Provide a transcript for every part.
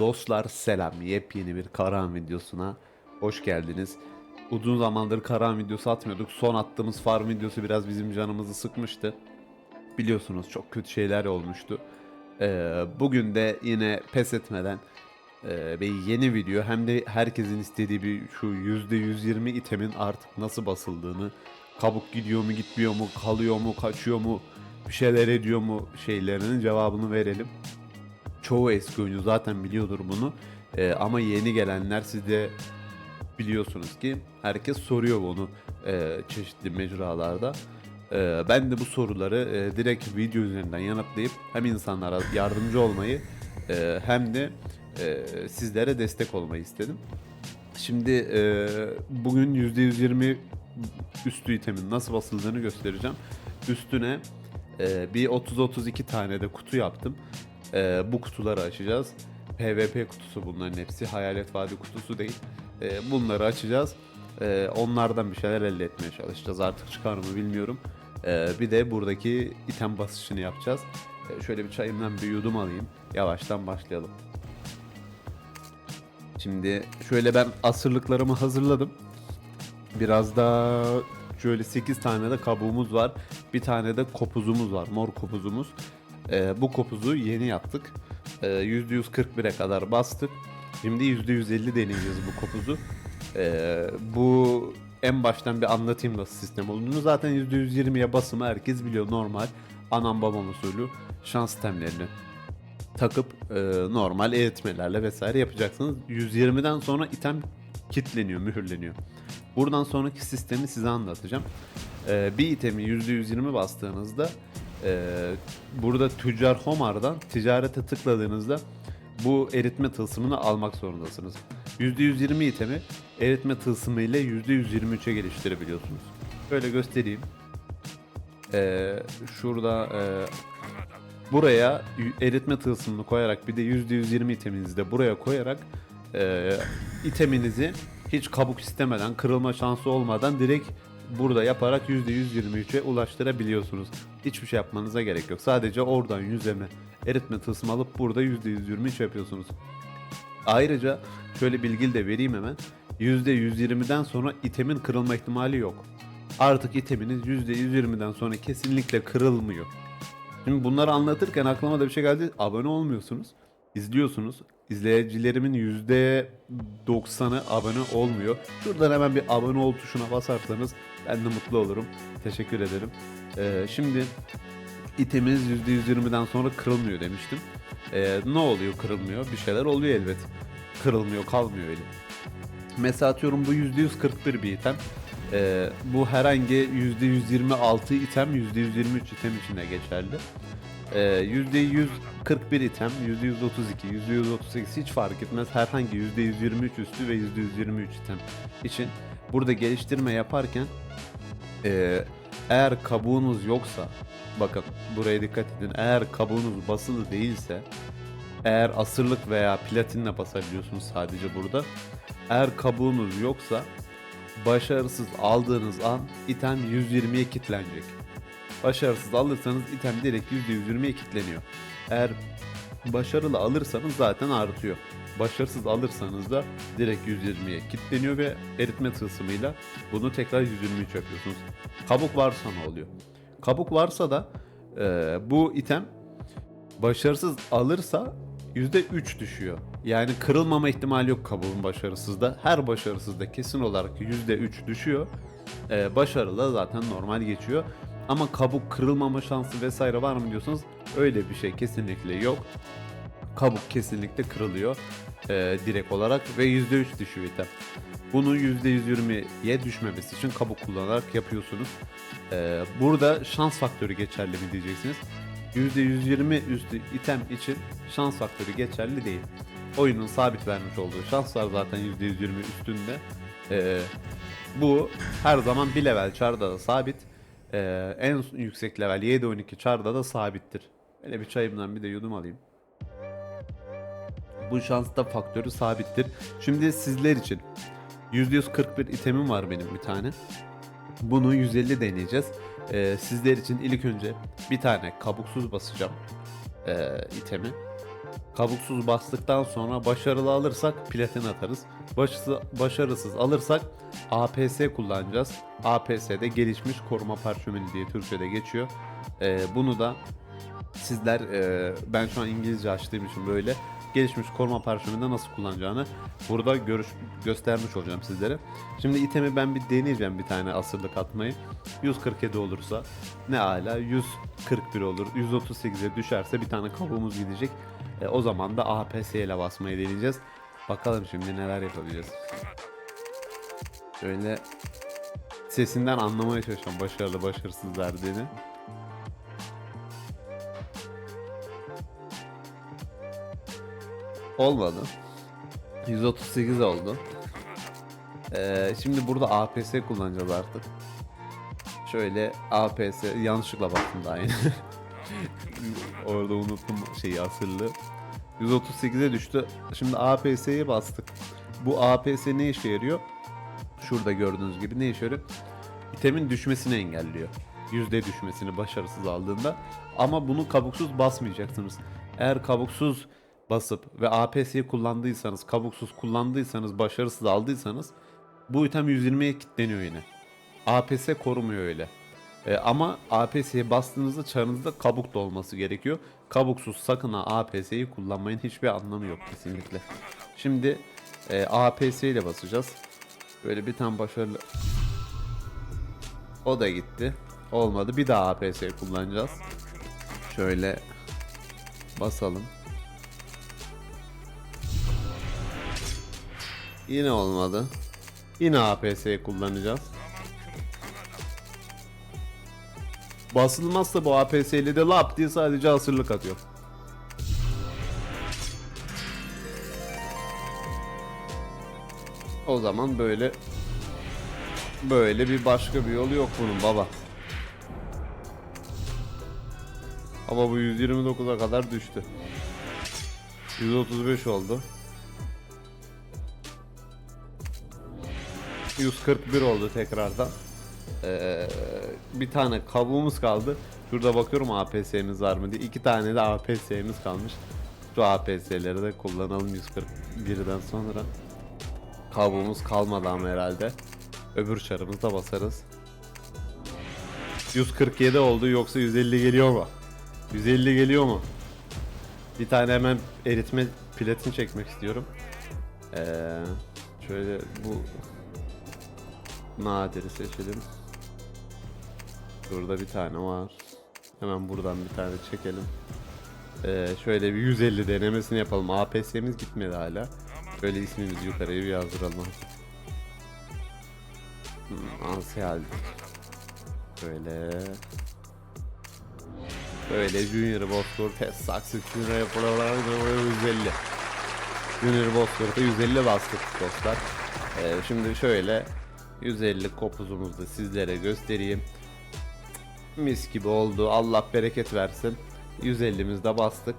Dostlar selam. Yepyeni bir Karahan videosuna hoş geldiniz. Uzun zamandır Karahan videosu atmıyorduk. Son attığımız farm videosu biraz bizim canımızı sıkmıştı. Biliyorsunuz çok kötü şeyler olmuştu. Ee, bugün de yine pes etmeden e, bir yeni video hem de herkesin istediği bir şu %120 itemin artık nasıl basıldığını kabuk gidiyor mu gitmiyor mu kalıyor mu kaçıyor mu bir şeyler ediyor mu şeylerinin cevabını verelim çoğu eski oyuncu zaten biliyordur bunu. Ee, ama yeni gelenler siz de biliyorsunuz ki herkes soruyor bunu e, çeşitli mecralarda. Ee, ben de bu soruları e, direkt video üzerinden yanıtlayıp hem insanlara yardımcı olmayı e, hem de e, sizlere destek olmayı istedim. Şimdi e, bugün %120 üstü itemin nasıl basıldığını göstereceğim. Üstüne e, bir 30-32 tane de kutu yaptım. E, bu kutuları açacağız. PvP kutusu bunların hepsi. Hayalet Vadi kutusu değil. E, bunları açacağız. E, onlardan bir şeyler elde etmeye çalışacağız. Artık çıkar mı bilmiyorum. E, bir de buradaki item basışını yapacağız. E, şöyle bir çayımdan bir yudum alayım. Yavaştan başlayalım. Şimdi şöyle ben asırlıklarımı hazırladım. Biraz da şöyle 8 tane de kabuğumuz var. Bir tane de kopuzumuz var. Mor kopuzumuz. Ee, bu kopuzu yeni yaptık. Ee, %141'e kadar bastık. Şimdi %150 deneyeceğiz bu kopuzu. Ee, bu en baştan bir anlatayım nasıl sistem olduğunu. Zaten %120'ye basımı herkes biliyor normal. Anam babam usulü şans sistemlerini takıp e, normal eritmelerle vesaire yapacaksınız. 120'den sonra item kitleniyor, mühürleniyor. Buradan sonraki sistemi size anlatacağım. E, bir itemi %120 bastığınızda e, burada Tüccar Homar'dan ticarete tıkladığınızda bu eritme tılsımını almak zorundasınız. %120 itemi eritme tılsımı ile %123'e geliştirebiliyorsunuz. Böyle göstereyim. E, şurada e, buraya eritme tılsımını koyarak bir de %120 iteminizi de buraya koyarak e, iteminizi hiç kabuk istemeden kırılma şansı olmadan direkt burada yaparak %123'e ulaştırabiliyorsunuz. Hiçbir şey yapmanıza gerek yok. Sadece oradan yüzeme eritme tılsımı alıp burada %123 yapıyorsunuz. Ayrıca şöyle bilgi de vereyim hemen. %120'den sonra itemin kırılma ihtimali yok. Artık iteminiz %120'den sonra kesinlikle kırılmıyor. Şimdi bunları anlatırken aklıma da bir şey geldi. Abone olmuyorsunuz. izliyorsunuz. İzleyicilerimin %90'ı abone olmuyor. Şuradan hemen bir abone ol tuşuna basarsanız ben de mutlu olurum. Teşekkür ederim. Ee, şimdi iteminiz %120'den sonra kırılmıyor demiştim. Ee, ne oluyor kırılmıyor? Bir şeyler oluyor elbet. Kırılmıyor kalmıyor öyle. Mesela atıyorum bu %141 bir item. Ee, bu herhangi %126 item %123 item içine geçerli. Ee, %141 item, %132, %138 hiç fark etmez. Herhangi %123 üstü ve %123 item için burada geliştirme yaparken ee, eğer kabuğunuz yoksa bakın buraya dikkat edin eğer kabuğunuz basılı değilse eğer asırlık veya platinle basabiliyorsunuz sadece burada eğer kabuğunuz yoksa başarısız aldığınız an item 120'ye kilitlenecek. Başarısız alırsanız item direkt %120'ye kilitleniyor. Eğer başarılı alırsanız zaten artıyor. Başarısız alırsanız da direkt 120'ye kilitleniyor ve eritme tılsımıyla bunu tekrar 123 yapıyorsunuz. Kabuk varsa ne oluyor? Kabuk varsa da e, bu item başarısız alırsa %3 düşüyor. Yani kırılmama ihtimali yok kabuğun başarısızda. Her başarısızda kesin olarak %3 düşüyor. Ee, başarılı zaten normal geçiyor. Ama kabuk kırılmama şansı vesaire var mı diyorsanız öyle bir şey kesinlikle yok. Kabuk kesinlikle kırılıyor ee, direkt olarak ve %3 düşüyor item. Bunu %120'ye düşmemesi için kabuk kullanarak yapıyorsunuz. Ee, burada şans faktörü geçerli mi diyeceksiniz. %120 üstü item için şans faktörü geçerli değil. Oyunun sabit vermiş olduğu şanslar zaten %120 üstünde. Ee, bu her zaman bir level çarda da sabit. Ee, en yüksek level 7-12 çarda da sabittir. Böyle bir çayımdan bir de yudum alayım. Bu şansta faktörü sabittir. Şimdi sizler için %141 itemim var benim bir tane. Bunu 150 deneyeceğiz. Ee, sizler için ilk önce bir tane kabuksuz basacağım ee, itemi. Kabuksuz bastıktan sonra başarılı alırsak platin atarız. Başısı, başarısız alırsak APS kullanacağız. APS de gelişmiş koruma parşömeni diye Türkçe'de geçiyor. Ee, bunu da sizler e, ben şu an İngilizce açtığım için böyle gelişmiş koruma parşömeninde nasıl kullanacağını burada görüş, göstermiş olacağım sizlere. Şimdi itemi ben bir deneyeceğim bir tane asırlık atmayı. 147 olursa ne ala 141 olur. 138'e düşerse bir tane kabuğumuz gidecek. E, o zaman da APS ile basmayı deneyeceğiz. Bakalım şimdi neler yapabileceğiz. Şöyle sesinden anlamaya çalışacağım başarılı başarısız verdiğini. Olmadı. 138 oldu. Ee, şimdi burada APS kullanacağız artık. Şöyle APS yanlışlıkla bastım daha yine. Orada unuttum şeyi asırlı. 138'e düştü. Şimdi APS'ye bastık. Bu APS ne işe yarıyor? Şurada gördüğünüz gibi ne işe yarıyor? İtemin düşmesini engelliyor. Yüzde düşmesini başarısız aldığında. Ama bunu kabuksuz basmayacaksınız. Eğer kabuksuz basıp ve APS'yi kullandıysanız, kabuksuz kullandıysanız, başarısız aldıysanız bu item 120'ye kilitleniyor yine. APS korumuyor öyle. E, ama APS'ye bastığınızda çarınızda kabuk da olması gerekiyor. Kabuksuz sakın ha APS'yi kullanmayın. Hiçbir anlamı yok kesinlikle. Şimdi e, APS ile basacağız. Böyle bir tane başarılı... O da gitti. Olmadı. Bir daha APS kullanacağız. Şöyle basalım. Yine olmadı. Yine APS kullanacağız. Basılmazsa bu APS ile de lap diye sadece asırlık atıyor. O zaman böyle böyle bir başka bir yolu yok bunun baba. Ama bu 129'a kadar düştü. 135 oldu. 141 oldu tekrardan. Ee, bir tane kabuğumuz kaldı. Şurada bakıyorum APS'miz var mı diye. İki tane de APS'miz kalmış. Şu APS'leri de kullanalım 141'den sonra. Kabuğumuz kalmadı ama herhalde. Öbür çarımızda basarız. 147 oldu yoksa 150 geliyor mu? 150 geliyor mu? Bir tane hemen eritme platin çekmek istiyorum. Ee, şöyle bu nadiri seçelim. Burada bir tane var. Hemen buradan bir tane çekelim. Ee, şöyle bir 150 denemesini yapalım. APS'miz gitmedi hala. Şöyle ismimizi yukarıya bir yazdıralım. Hmm, aldık. Böyle. Böyle Junior Bosfor test saksı Junior yapılan 150. Junior Bosfor'da 150 bastık dostlar. Ee, şimdi şöyle 150 kopuzumuzu da sizlere göstereyim. Mis gibi oldu. Allah bereket versin. 150'miz de bastık.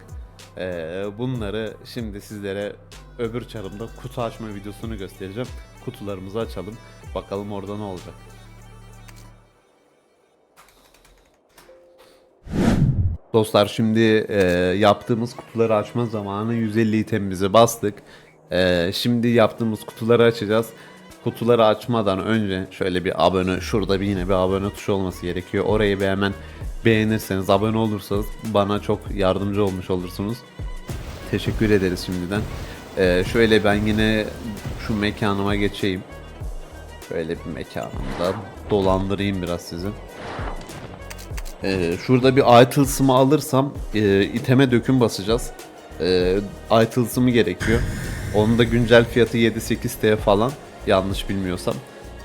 Ee, bunları şimdi sizlere öbür çarımda kutu açma videosunu göstereceğim. Kutularımızı açalım. Bakalım orada ne olacak. Dostlar şimdi e, yaptığımız kutuları açma zamanı 150 itemimizi bastık. E, şimdi yaptığımız kutuları açacağız. Kutuları açmadan önce şöyle bir abone, şurada bir yine bir abone tuşu olması gerekiyor. Orayı bir hemen beğenirseniz, abone olursanız bana çok yardımcı olmuş olursunuz. Teşekkür ederiz şimdiden. E, şöyle ben yine şu mekanıma geçeyim. Şöyle bir mekanımda dolandırayım biraz sizi. Ee, şurada bir items'ımı alırsam e, iteme döküm basacağız. Ee, items'ımı gerekiyor. Onun da güncel fiyatı 7-8 TL falan. Yanlış bilmiyorsam.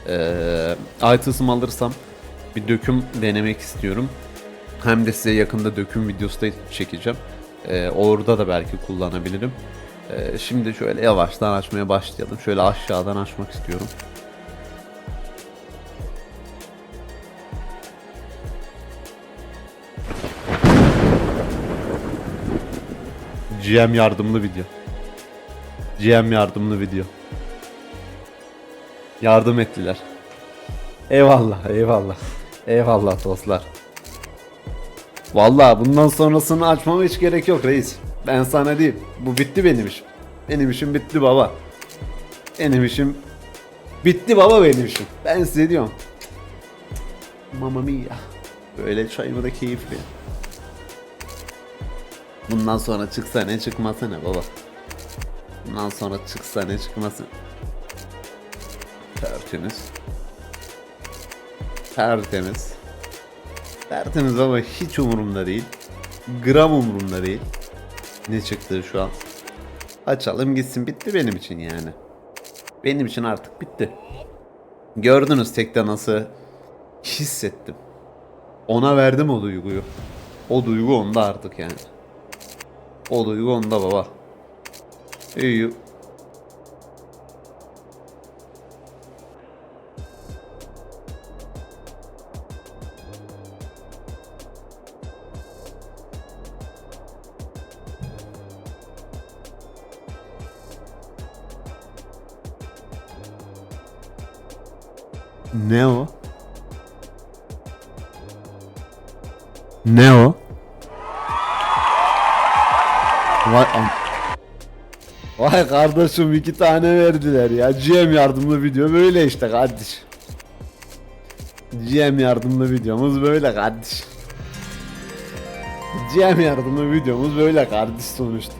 Ee, items'ımı alırsam bir döküm denemek istiyorum. Hem de size yakında döküm videosu da çekeceğim. Ee, orada da belki kullanabilirim. Ee, şimdi şöyle yavaştan açmaya başlayalım. Şöyle aşağıdan açmak istiyorum. GM yardımlı video. GM yardımlı video. Yardım ettiler. Eyvallah, eyvallah. Eyvallah dostlar. Vallahi bundan sonrasını açmama hiç gerek yok reis. Ben sana diyeyim. Bu bitti benim işim. Benim işim bitti baba. Benim işim bitti baba benim işim. Ben size diyorum. Mamma mia. Böyle çayımı da keyifli. Bundan sonra çıksa ne çıkmasa ne baba. Bundan sonra çıksa ne çıkmasa. Tertemiz. Tertemiz. Tertemiz ama hiç umurumda değil. Gram umurumda değil. Ne çıktı şu an? Açalım gitsin bitti benim için yani. Benim için artık bitti. Gördünüz tekte nasıl hissettim. Ona verdim o duyguyu. O duygu onda artık yani. O duygu onda baba. İyi. Ne o? Ne o? Vay am Vay kardeşim iki tane verdiler ya. GM yardımlı video böyle işte kardeş. GM yardımlı videomuz böyle kardeş. GM yardımlı videomuz böyle kardeş sonuçta.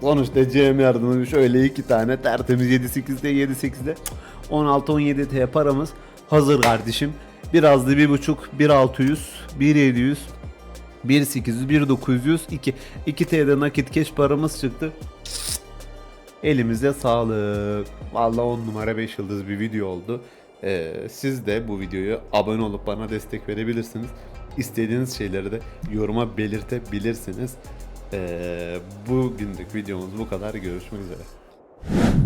Sonuçta GM yardımı şöyle iki tane tertemiz 7.8'de 7.8'de 16-17 T paramız hazır kardeşim. Biraz da bir buçuk 1.600 1.700 1.800 1.900 2 2 TL'de nakit keş paramız çıktı. Elimize sağlık. Vallahi 10 numara 5 yıldız bir video oldu. Ee, siz de bu videoyu abone olup bana destek verebilirsiniz. İstediğiniz şeyleri de yoruma belirtebilirsiniz. Ee, bugünlük videomuz bu kadar. Görüşmek üzere.